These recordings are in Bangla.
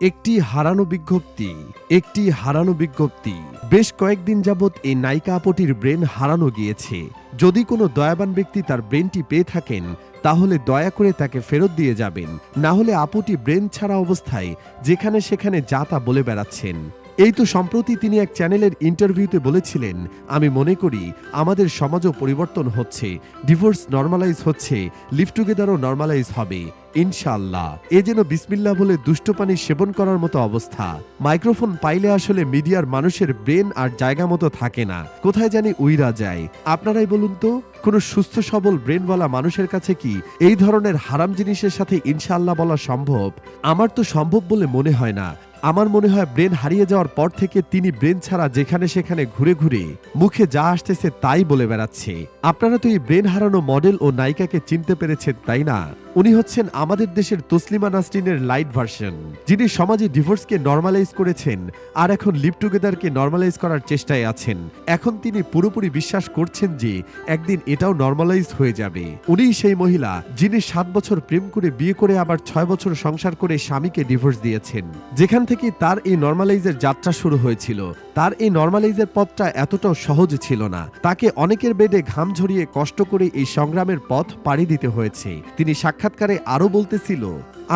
একটি হারানো বিজ্ঞপ্তি, একটি হারানো বিজ্ঞপ্তি। বেশ কয়েকদিন যাবৎ এই নায়িকা আপটির ব্রেন হারানো গিয়েছে। যদি কোনো দয়াবান ব্যক্তি তার ব্রেনটি পেয়ে থাকেন, তাহলে দয়া করে তাকে ফেরত দিয়ে যাবেন। না হলে আপুটি ব্রেন ছাড়া অবস্থায় যেখানে সেখানে যা তা বলে বেড়াচ্ছেন। এই তো সম্প্রতি তিনি এক চ্যানেলের ইন্টারভিউতে বলেছিলেন, আমি মনে করি আমাদের সমাজও পরিবর্তন হচ্ছে, ডিভোর্স নর্মালাইজ হচ্ছে লিভ টুগেদারও নর্মালাইজ হবে ইনশাল্লাহ এ যেন বিসমিল্লা বলে দুষ্ট পানি সেবন করার মতো অবস্থা। মাইক্রোফোন পাইলে আসলে মিডিয়ার মানুষের ব্রেন আর জায়গা মতো থাকে না। কোথায় জানি উইরা যায়। আপনারাই বলুন তো, কোনো সুস্থ সবল ব্রেনওয়ালা মানুষের কাছে কি এই ধরনের হারাম জিনিসের সাথে ইনশাল্লাহ বলা সম্ভব? আমার তো সম্ভব বলে মনে হয় না। আমার মনে হয় ব্রেন হারিয়ে যাওয়ার পর থেকে তিনি ব্রেন ছাড়া যেখানে সেখানে ঘুরে ঘুরে মুখে যা আসতেছে তাই বলে বেড়াচ্ছে। আপনারা তো এই ব্রেন হারানো মডেল ও নায়িকাকে চিনতে পেরেছেন, তাই না? উনি হচ্ছেন আমাদের দেশের তসলিমা নাসরিনের লাইট ভার্সন, যিনি সমাজে ডিভোর্সকে নর্মালাইজ করেছেন আর এখন লিভ টুগেদারকে নর্মালাইজ করার চেষ্টায় আছেন। এখন তিনি পুরোপুরি বিশ্বাস করছেন যে একদিন এটাও নর্মালাইজ হয়ে যাবে। উনি সেই মহিলা যিনি সাত বছর প্রেম করে বিয়ে করে আবার ছয় বছর সংসার করে স্বামীকে ডিভোর্স দিয়েছেন, যেখান থেকে তার এই নর্মালাইজের যাত্রা শুরু হয়েছিল। তার এই নর্মালাইজের পথটা এতটাও সহজ ছিল না। তাকে অনেকের বেডে ঘাম ঝরিয়ে কষ্ট করে এই সংগ্রামের পথ পাড়ি দিতে হয়েছে। তিনি সাক্ষাৎকারে আরও বলতেছিল,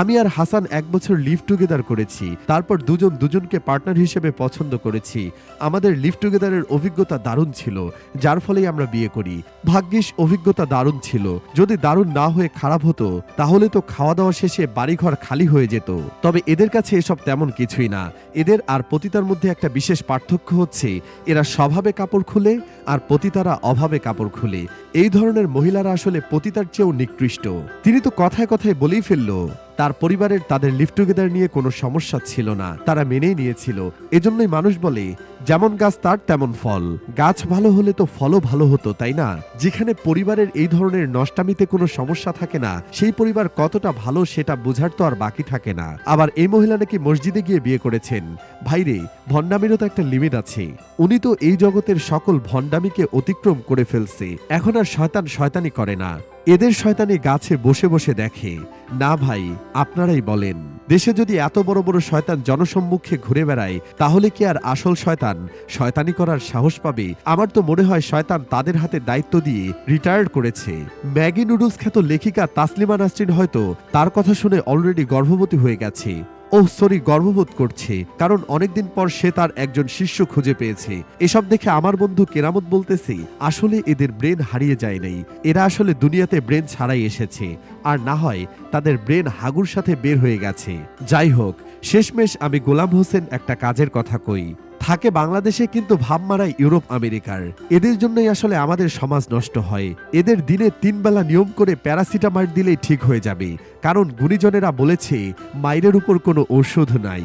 আমি আর হাসান এক বছর লিভ টুগেদার করেছি। তারপর দুজন দুজনকে পার্টনার হিসেবে পছন্দ করেছি। আমাদের লিভ টুগেদারের অভিজ্ঞতা দারুণ ছিল, যার ফলেই আমরা বিয়ে করি। ভাগ্যিস অভিজ্ঞতা দারুণ ছিল। যদি দারুণ না হয়ে খারাপ হতো, তাহলে তো খাওয়া দাওয়া শেষে বাড়িঘর খালি হয়ে যেত। তবে এদের কাছে এসব তেমন কিছুই না। এদের আর পতিতার মধ্যে একটা বিশেষ পার্থক্য হচ্ছে, এরা স্বভাবে কাপড় খুলে আর পতিতারা অভাবে কাপড় খুলে। এই ধরনের মহিলারা আসলে পতিতার চেয়েও নিকৃষ্ট। তিনি তো কথায় কথায় বলেই ফেলল তার পরিবারের তাদের লিভ টুগেদার নিয়ে কোনো সমস্যা ছিল না। তারা মেনেই নিয়েছিল। এজন্যই মানুষ বলে, যেমন গাছ তার তেমন ফল। গাছ ভালো হলে তো ফলও ভালো হতো, তাই না? যেখানে পরিবারের এই ধরনের নষ্টামিতে কোনো সমস্যা থাকে না, সেই পরিবার কতটা ভালো সেটা বোঝার তো আর বাকি থাকে না। আবার এই মহিলা নাকি মসজিদে গিয়ে বিয়ে করেছেন। ভাইরে, ভণ্ডামিরও তো একটা লিমিট আছে। উনি তো এই জগতের সকল ভণ্ডামিকে অতিক্রম করে ফেলছে। এখন আর শয়তান শয়তানি করে না। এদের শয়তানি গাছে বসে বসে দেখে, না ভাই, আপনারাই বলেন। দেশে যদি এত বড় বড় শয়তান জনসম্মুখে ঘুরে বেড়ায়, তাহলে কি আর আসল শয়তান? শয়তানি করার সাহস পাবে? আমার তো মনে হয় শয়তান তাদের হাতে দায়িত্ব দিয়ে রিটায়ার্ড করেছে। ম্যাগি নুডলস খ্যাত লেখিকা তাসলিমা নাসরিন হয়তো তার কথা শুনে অলরেডি গর্ভবতী হয়ে গেছে। ওহ সরি, গর্ববোধ করছে, কারণ অনেকদিন পর সে তার একজন শিষ্য খুঁজে পেয়েছে। এসব দেখে আমার বন্ধু কেরামত বলতেছে, আসলে এদের ব্রেন হারিয়ে যায় নাই। এরা আসলে দুনিয়াতে ব্রেন ছাড়াই এসেছে, আর না হয় তাদের ব্রেন হাগুর সাথে বের হয়ে গেছে। যাই হোক, শেষমেশ আমি গোলাম হোসেন একটা কাজের কথা কই। থাকে বাংলাদেশে কিন্তু ভাব মারায় ইউরোপ, আমেরিকার। এদের জন্যই আসলে আমাদের সমাজ নষ্ট হয়। এদের দিনে তিনবেলা নিয়ম করে প্যারাসিটামার দিলেই ঠিক হয়ে যাবে। কারণ গুণীজনেরা বলেছে, মাইরের উপর কোনো ঔষধ নাই।